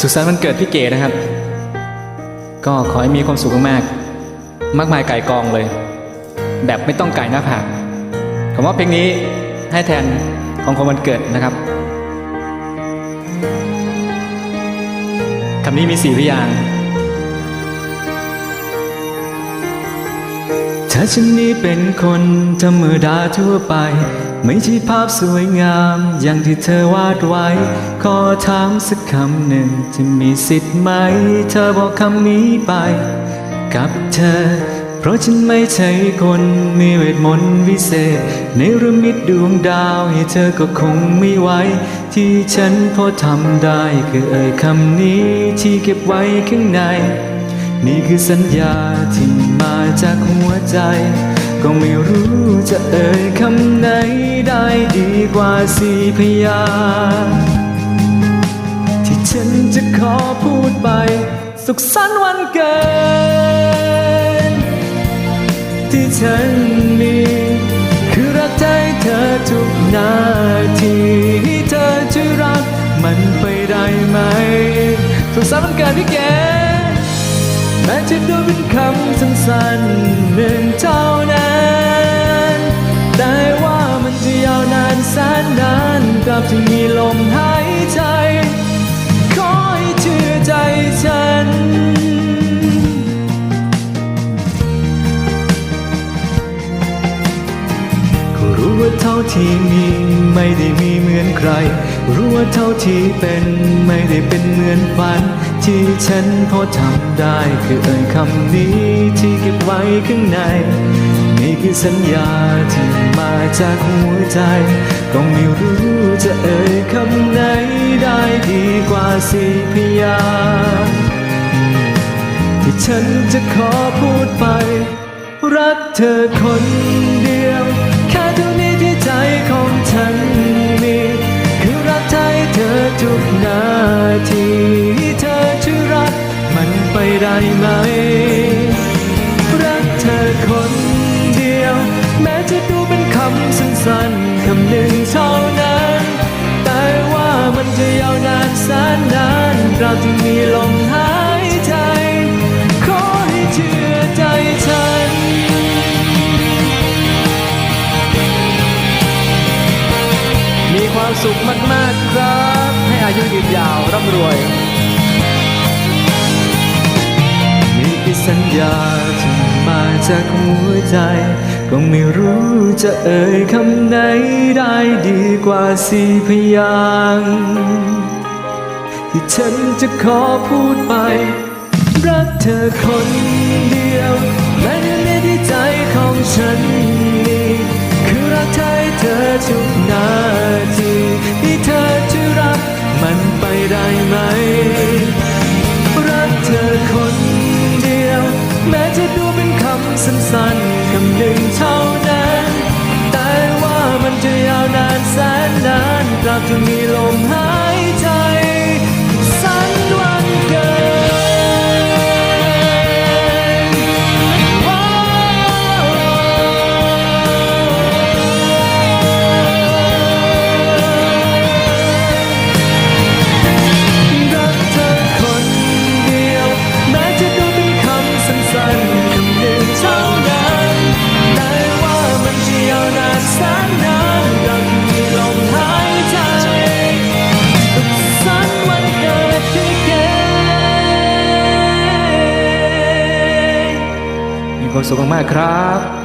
สุขสันต์วันเกิดพี่เก๋นะครับ ก็ขอให้มีความสุขมากๆ มากมายไก่กองเลย แบบไม่ต้องไก่หน้าผากผมว่าเพลงนี้ให้แทนของคนวันเกิดนะครับคำนี้มีสี่พยางค์ ถ้าฉันนี้เป็นคนธรรมดาทั่วไป ไม่ใช่ภาพสวยงามอย่างที่เธอวาดไว้ ขอถามสักคำหนึ่งจะมีสิทธิ์ไหม เธอบอกคำนี้ไป กับเธอ เพราะฉันไม่ใช่คนมีเวทมนต์วิเศษ ในรมิดดวงดาวให้เธอก็คงไม่ไหวที่ฉันพอทำได้คือเอ่ยคำนี้ที่เก็บไว้ข้างใน นี่คือสัญญาที่มาจากหัวใจ ก็ไม่รู้จะเอ่ยคำไหนได้ดีกว่าสี่พยา ที่ฉันจะขอพูดไป สุขสันต์วันเกิดที่ฉันมี คือรักใจเธอทุกนาทีเธอจะรักมันไปได้ไหม สุขสันต์วันเกิดพี่แก แม้จะดูเป็นคำสั้นๆหนึ่งเท่านั้นแต่ว่ามันจะยาวนานแสนนานตราบที่มีลมหายใจ ขอให้เชื่อใจฉันก็รู้ว่าเท่าที่มีไม่ได้มีเหมือนใคร รู้ว่าเท่าที่เป็นไม่ได้เป็นเหมือนฝันที่ฉันพอทำได้คือเอ่ยคำนี้ที่เก็บไว้ข้างในนี่คือสัญญาที่มาจากหัวใจ ก็ไม่รู้จะเอ่ยคำไหนได้ดีกว่าสี่พยางที่ฉันจะขอพูดไป รักเธอคนเดียว แค่เท่านี้ที่ใจของฉันมี คือรักใจเธอทุกนาทีำสั้นๆคำหนึ่งเท่านั้น แต่ว่ามันจะยาวนานแสนนานตราที่มีลมหายใจ ขอให้เชื่อใจฉันมีความสุขมากๆครับ ให้อายุยืนยาวร่ำรวย จากหัวใจ ก็ไม่รู้จะเอ่ยคำไหนได้ดีกว่าสี่พยางที่ฉันจะขอพูดไป รักเธอคนเดียวและในที่ใจของฉันมีคือรักใจเธอทุกนาทีที่เธอจะรักมันไปได้ไหม รักเธอคนเดียว แม้จะดูเป็นำสั้นๆคำหนึ่งเท่านั้น แต่ว่ามันจะยาวนานแสนนานตราบจนมีลมหาย ความสุขมากๆครับ